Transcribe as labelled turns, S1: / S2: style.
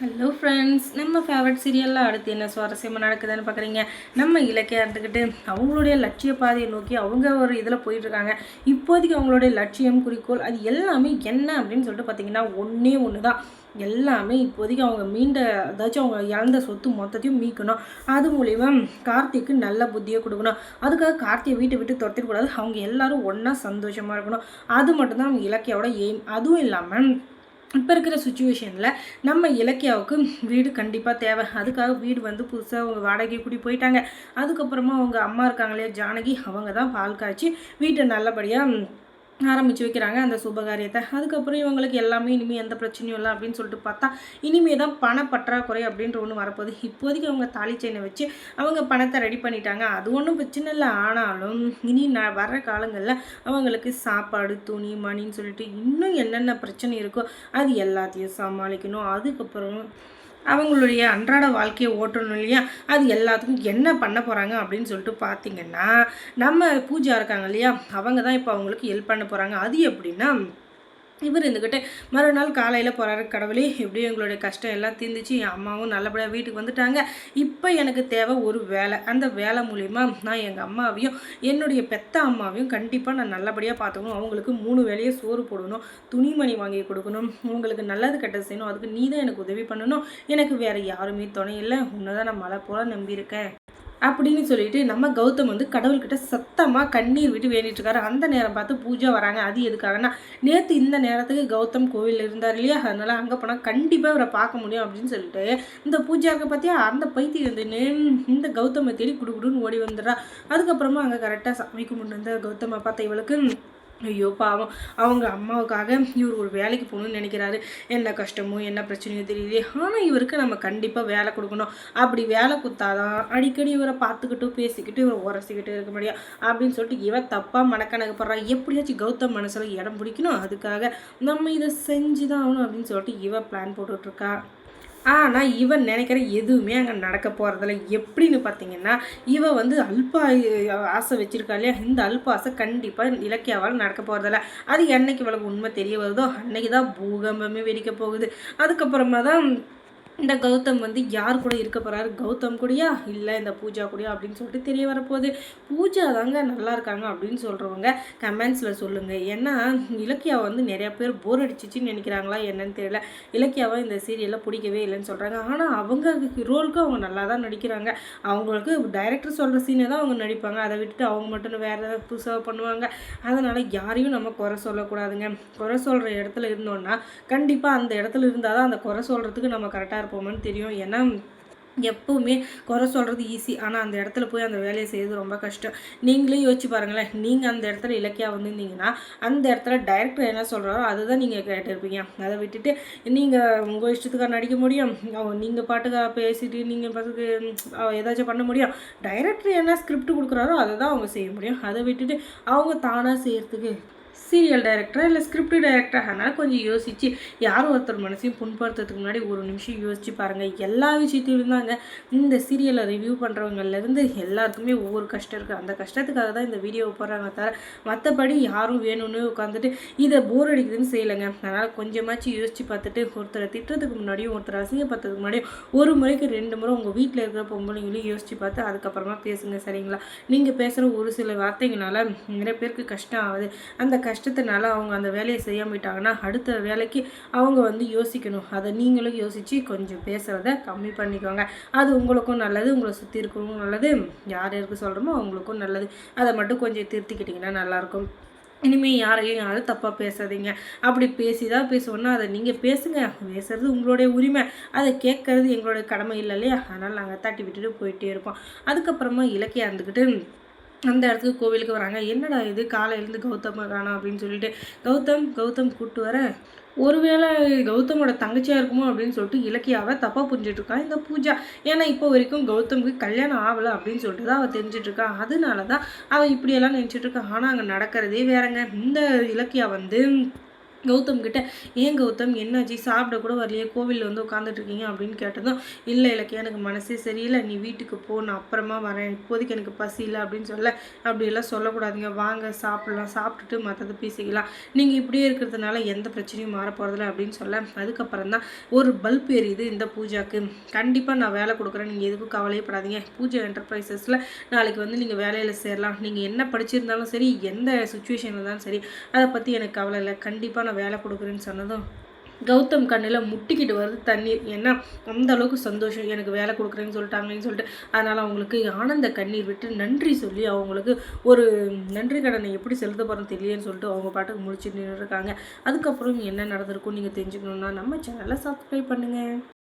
S1: Hello friends நம்ம favourite சீரியலில் அடுத்து என்ன சுவாரஸ்யமாக நடக்குதுன்னு பார்க்குறீங்க நம்ம இலக்கியம் இருந்துக்கிட்டு அவங்களுடைய லட்சிய பாதையை நோக்கி அவங்க ஒரு இதில் போயிட்டுருக்காங்க. இப்போதைக்கு அவங்களுடைய லட்சியம் குறிக்கோள் அது எல்லாமே என்ன அப்படின்னு சொல்லிட்டு பார்த்தீங்கன்னா ஒன்றே ஒன்று தான் எல்லாமே இப்போதைக்கு அவங்க மீண்ட அதாச்சும் அவங்க இழந்த சொத்து மொத்தத்தையும் மீட்கணும். அது மூலிமா கார்த்திக்கு நல்ல புத்தியை கொடுக்கணும். அதுக்காக கார்த்தியை வீட்டை விட்டு துரத்திடக்கூடாது. அவங்க எல்லாரும் ஒன்றா சந்தோஷமாக இருக்கணும். அது மட்டும்தான் அவங்க இலக்கியோட எய்ம் அதுவும் இல்லாமல் இப்போ இருக்கிற சுச்சுவேஷனில் நம்ம இலக்கியாவுக்கு வீடு கண்டிப்பாக தேவை. அதுக்காக வீடு வந்து புதுசாக அவங்க வாடகை கூட்டி போயிட்டாங்க. அதுக்கப்புறமா அவங்க அம்மா இருக்காங்களே ஜானகி அவங்க தான் பால் காய்ச்சி வீட்டை நல்லபடியாக ஆரம்பித்து வைக்கிறாங்க அந்த சுபகாரியத்தை. அதுக்கப்புறம் இவங்களுக்கு எல்லாமே இனிமேல் எந்த பிரச்சனையும் இல்லை அப்படின்னு சொல்லிட்டு பார்த்தா இனிமேல் தான் பண பற்றாக்குறை அப்படின்ற ஒன்று வரப்போகுது. இப்போதைக்கு அவங்க தாலி செயினை வச்சு அவங்க பணத்தை ரெடி பண்ணிட்டாங்க. அது ஒன்றும் பிரச்சனை இல்லை. ஆனாலும் இனி நான் வர்ற காலங்களில் அவங்களுக்கு சாப்பாடு துணி மணின்னு சொல்லிட்டு இன்னும் என்னென்ன பிரச்சனை இருக்கோ அது எல்லாத்தையும் சமாளிக்கணும். அதுக்கப்புறம் அவங்களுடைய அன்றாட வாழ்க்கையை ஓட்டணும் இல்லையா? அது எல்லாத்துக்கும் என்ன பண்ண போகிறாங்க அப்படின்னு சொல்லிட்டு பார்த்தீங்கன்னா நம்ம பூஜா இருக்காங்க இல்லையா? அவங்க தான் இப்போ அவங்களுக்கு ஹெல்ப் பண்ண போகிறாங்க அது எப்படின்னா இவர் இருந்துக்கிட்டு மறுநாள் காலையில் போகிறாரு கடவுளே எப்படியும் எங்களுடைய கஷ்டம் எல்லாம் தீர்ந்துச்சு. என் அம்மாவும் நல்லபடியாக வீட்டுக்கு வந்துட்டாங்க. இப்போ எனக்கு தேவை ஒரு வேலை. அந்த வேலை மூலிமா நான் எங்கள் அம்மாவையும் என்னுடைய பெத்த அம்மாவையும் கண்டிப்பாக நான் நல்லபடியாக பார்த்துக்கணும். அவங்களுக்கு மூணு வேலையை சோறு போடணும் துணிமணி வாங்கி கொடுக்கணும். உங்களுக்கு நல்லது கெட்டது செய்யணும். அதுக்கு நீ தான் எனக்கு உதவி பண்ணணும். எனக்கு வேறு யாருமே துணை இல்லை. உன்னை தான் நான் மழை போல நம்பியிருக்கேன். அப்படின்னு சொல்லிட்டு நம்ம கௌதம் வந்து கடவுள்கிட்ட சத்தமாக கண்ணீர் விட்டு வேண்டிட்டு இருக்காரு அந்த நேரம் பார்த்து பூஜை வராங்க. அது எதுக்காகனா நேற்று இந்த நேரத்துக்கு கௌதம் கோவில் இருந்தார் இல்லையா? அதனால அங்கே போனால் கண்டிப்பாக அவரை பார்க்க முடியும் அப்படின்னு சொல்லிட்டு இந்த பூஜாவுக்கு பார்த்தியா அந்த பைத்தி வந்து இந்த கௌதமை தேடி குடுக்குடுன்னு ஓடி வந்துடுறா. அதுக்கப்புறமா அங்கே கரெக்டாக சாமி கும்பிட்டு வந்த கௌதமை பார்த்த இவளுக்கு ஐயோ பாவம். அவங்க அம்மாவுக்காக இவர் ஒரு வேலைக்கு போகணும்னு நினைக்கிறாரு. என்ன கஷ்டமோ என்ன பிரச்சனையோ தெரியலையே. ஆனால் இவருக்கு நம்ம கண்டிப்பாக வேலை கொடுக்கணும். அப்படி வேலை கொடுத்தாதான் அடிக்கடி இவரை பார்த்துக்கிட்டு பேசிக்கிட்டு இவரை உரசிக்கிட்டு இருக்க முடியும். அப்படின்னு சொல்லிட்டு இவன் தப்பாக மனக்கணக்கு போடுறா எப்படியாச்சும் கௌதம் மனசில் இடம் பிடிக்கணும். அதுக்காக நம்ம இதை செஞ்சு தான் ஆகணும் அப்படின்னு சொல்லிட்டு இவன் பிளான் போட்டுட்ருக்கா ஆனால் இவன் நினைக்கிற எதுவுமே அங்கே நடக்க போகிறதில்ல எப்படின்னு பார்த்தீங்கன்னா இவன் வந்து அல்பா ஆசை வச்சுருக்கா இல்லையா? இந்த அல்ப ஆசை கண்டிப்பாக இலக்கியாவால் நடக்க போகிறதில்ல அது என்னைக்கு இவளுக்கு உண்மை தெரிய வருதோ அன்னைக்கு தான் பூகம்பமே வெடிக்க போகுது. அதுக்கப்புறமா தான் இந்த கௌதம் வந்து யார் கூட இருக்க போகிறாரு கௌதம் கூடயா? இல்லை இந்த பூஜா கூடயா? அப்படின்னு சொல்லிட்டு தெரிய வரப்போகுது. பூஜா தாங்க நல்லா இருக்காங்க அப்படின்னு சொல்கிறவங்க கமெண்ட்ஸில் சொல்லுங்கள் ஏன்னா இலக்கியா வந்து நிறையா பேர் போர் அடிச்சிச்சின்னு நினைக்கிறாங்களா என்னன்னு தெரியல. இலக்கியாவை இந்த சீரியலில் பிடிக்கவே இல்லைன்னு சொல்கிறாங்க ஆனால் அவங்க ரோலுக்கு அவங்க நல்லா தான் நடிக்கிறாங்க. அவங்களுக்கு டைரக்டர் சொல்கிற சீனை தான் அவங்க நடிப்பாங்க. அதை விட்டுட்டு அவங்க மட்டும் வேறு ஏதாவது புதுசாக பண்ணுவாங்க. அதனால் யாரையும் நம்ம குறை சொல்லக்கூடாதுங்க. குறை சொல்கிற இடத்துல இருந்தோன்னா கண்டிப்பாக அந்த இடத்துல இருந்தால் தான் அந்த குறை சொல்கிறதுக்கு நம்ம கரெக்டாக இருப்போமான்னு தெரியும். ஏன்னா எப்போவுமே குறை சொல்கிறது ஈஸி ஆனால் அந்த இடத்துல போய் அந்த வேலையை செய்கிறது ரொம்ப கஷ்டம். நீங்களே யோசிச்சு பாருங்களேன். நீங்கள் அந்த இடத்துல இலக்கியா வந்திருந்தீங்கன்னா அந்த இடத்துல டைரக்டர் என்ன சொல்கிறாரோ அதுதான் நீங்கள் கேட்டிருப்பீங்க. அதை விட்டுட்டு நீங்கள் உங்கள் இஷ்டத்துக்காக நடிக்க முடியும். நீங்கள் பாட்டுக்காக பேசிட்டு நீங்கள் பாட்டுக்கு ஏதாச்சும் பண்ண முடியும். டைரக்டர் என்ன ஸ்கிரிப்ட் கொடுக்குறாரோ அதை தான் அவங்க செய்ய முடியும். அதை விட்டுட்டு அவங்க தானாக செய்கிறதுக்கு சீரியல் டைரக்டராக இல்லை ஸ்கிரிப்ட் டைரக்டராக அதனால் கொஞ்சம் யோசித்து யாரும் ஒருத்தர் மனசையும் புண்படுத்துறதுக்கு முன்னாடி ஒரு நிமிஷம் யோசித்து பாருங்கள் எல்லா விஷயத்தையும் தாங்க இந்த சீரியலை ரிவ்யூ பண்ணுறவங்கலேருந்து எல்லாருக்குமே ஒவ்வொரு கஷ்டம் இருக்குது அந்த கஷ்டத்துக்காக தான் இந்த வீடியோவை போடுறாங்க தவிர மற்றபடி யாரும் வேணும்னு உட்காந்துட்டு இதை போர் அடிக்குதுன்னு செய்யலைங்க. அதனால் கொஞ்சமாச்சும் யோசித்து பார்த்துட்டு ஒருத்தரை திட்டுறதுக்கு முன்னாடியும் ஒருத்தர் அசிங்கப்படுத்துறதுக்கு முன்னாடியும் ஒரு முறைக்கு ரெண்டு முறை உங்கள் வீட்டில் இருக்கிற பொம்பளைங்களையும் யோசித்து பார்த்து அதுக்கப்புறமா பேசுங்க சரிங்களா? நீங்கள் பேசுகிற ஒரு சில வார்த்தைங்களால நிறைய பேருக்கு கஷ்டம் ஆகுது. அந்த கஷ்டத்தினால அவங்க அந்த வேலையை செய்ய போயிட்டாங்கன்னா அடுத்த வேலைக்கு அவங்க வந்து யோசிக்கணும். அதை நீங்களும் யோசித்து கொஞ்சம் பேசுகிறத கம்மி பண்ணிக்கோங்க. அது உங்களுக்கும் நல்லது உங்களை சுற்றி இருக்கிறவங்களும் நல்லது. யார் யாருக்கு சொல்கிறோமோ அவங்களுக்கும் நல்லது. அதை மட்டும் கொஞ்சம் திருத்திக்கிட்டிங்கன்னா நல்லாயிருக்கும். இனிமேல் யாரையும் யாரும் தப்பாக பேசாதீங்க. அப்படி பேசி தான் பேசுவோன்னா அதை நீங்கள் பேசுங்க. பேசுறது உங்களுடைய உரிமை. அதை கேட்கறது எங்களுடைய கடமை இல்லை இல்லையா? அதனால் நாங்கள் தட்டி விட்டுட்டு போயிட்டே இருப்போம் அதுக்கப்புறமா இலக்கியம் இருந்துக்கிட்டு அந்த இடத்துக்கு கோவிலுக்கு வராங்க. என்னடா இது? காலையிலேருந்து கௌதம் காணும் அப்படின்னு சொல்லிட்டு கௌதம் கௌதம் கூப்பிட்டு வர. ஒருவேளை கௌதமோட தங்கச்சியாக இருக்குமோ? அப்படின்னு சொல்லிட்டு இலக்கியாவை தப்பாக புரிஞ்சிட்ருக்கா இந்த பூஜா ஏன்னா இப்போ வரைக்கும் கௌதமுக்கு கல்யாணம் ஆகலை அப்படின்னு சொல்லிட்டு தான் அவள் தெரிஞ்சிட்ருக்கா அதனால தான் அவள் இப்படியெல்லாம் நினச்சிட்ருக்கா ஆனால் அங்கே நடக்கிறதே வேறங்க. இந்த இலக்கியா வந்து கௌதம் கிட்ட ஏன் கௌதம்? என்னாச்சு? சாப்பிட கூட வரலையே. கோவிலில் வந்து உட்காந்துட்டு இருக்கீங்க அப்படின்னு கேட்டதும் இல்லை இலக்கியா எனக்கு மனசே சரியில்லை. நீ வீட்டுக்கு போ. நான் அப்புறமா வரேன். இப்போதைக்கு எனக்கு பசி இல்லை. அப்படின்னு சொல்ல அப்படியெல்லாம் சொல்லக்கூடாதுங்க. வாங்க சாப்பிட்லாம். சாப்பிட்டுட்டு மற்றது பேசிக்கலாம். நீங்கள் இப்படியே இருக்கிறதுனால எந்த பிரச்சனையும் மாற போகிறதில்ல அப்படின்னு சொல்ல அதுக்கப்புறம் தான் ஒரு பல்ப் எரியுது இந்த பூஜாக்கு. கண்டிப்பாக நான் வேலை கொடுக்குறேன். நீங்கள் எதுக்கும் கவலையப்படாதீங்க பூஜா என்டர்பிரைசஸில் நாளைக்கு வந்து நீங்கள் வேலையில் சேரலாம். நீங்கள் என்ன படிச்சிருந்தாலும் சரி எந்த சுச்சுவேஷனில் இருந்தாலும் சரி அதை பற்றி எனக்கு கவலை இல்லை. கண்டிப்பாக நான் வேலை கொடுக்குறேன்னு சொன்னதும் கௌதம் கண்ணில் முட்டிக்கிட்டு வருது தண்ணீர் ஏன்னா அந்த அளவுக்கு சந்தோஷம் எனக்கு வேலை கொடுக்குறேன்னு சொல்லிட்டாங்களேன்னு சொல்லிட்டு. அதனால் அவங்களுக்கு ஆனந்த கண்ணீர் விட்டு நன்றி சொல்லி அவங்களுக்கு ஒரு நன்றி கடனை எப்படி செலுத்த போகிறோம் தெரியலன்னு சொல்லிட்டு அவங்க பாட்டுக்கு முடிச்சுட்டு நின்றுருக்காங்க அதுக்கப்புறம் என்ன நடந்திருக்கும் நீங்கள் தெரிஞ்சுக்கணுன்னா நம்ம சேனலை சப்ஸ்கிரைப் பண்ணுங்கள்